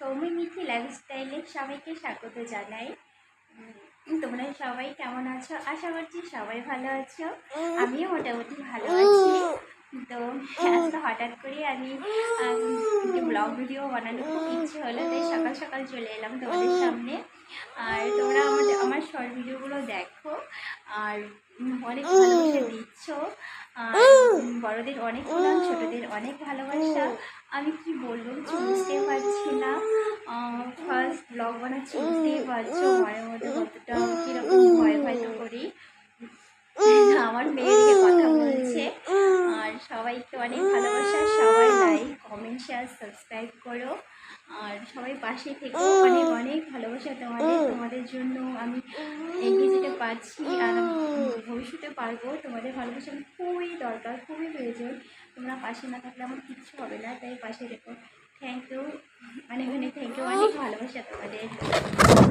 সৌমি মিথি লাইফস্টাইলে সবাইকে স্বাগত জানাই। তোমরা সবাই কেমন আছো? আশা করছি সবাই ভালো আছো। আমিও মোটামুটি ভালো আছি। তো হঠাৎ করে আমি ব্লগ ভিডিও বানানো খুব ইচ্ছে হলো, তাই সকাল সকাল চলে এলাম তোমাদের সামনে। আর তোমরা আমাদের, আমার শর্ট ভিডিওগুলো দেখো। আর অনেক ভালোবাসা দিচ্ছ। বড়দের অনেক ছোটদের অনেক ভালোবাসা। আমি কি বলব বুঝতে পারছি বানাচ্ছি বুঝতেই পারছ মনের মধ্যে কতটা কীরকম ভয় ভয় তো করি আমার মেয়েদিকে কথা বলছে। আর সবাইকে অনেক ভালোবাসা সবাই লাইক কমেন্ট শেয়ার সাবস্ক্রাইব করো। আর সবাই পাশে থেকে। অনেক অনেক ভালোবাসা তোমাদের তোমাদের জন্য আমি এগিয়ে যেতে পারছি আর ভবিষ্যতে পারব। তোমাদের ভালোবাসা আমার খুবই দরকার খুবই প্রয়োজন। তোমরা পাশে না থাকলে আমার কিচ্ছু হবে না তাই পাশে রেখো থ্যাংক ইউ অনেক অনেক থ্যাংক ইউ অনেক ভালোবাসা তোমাদের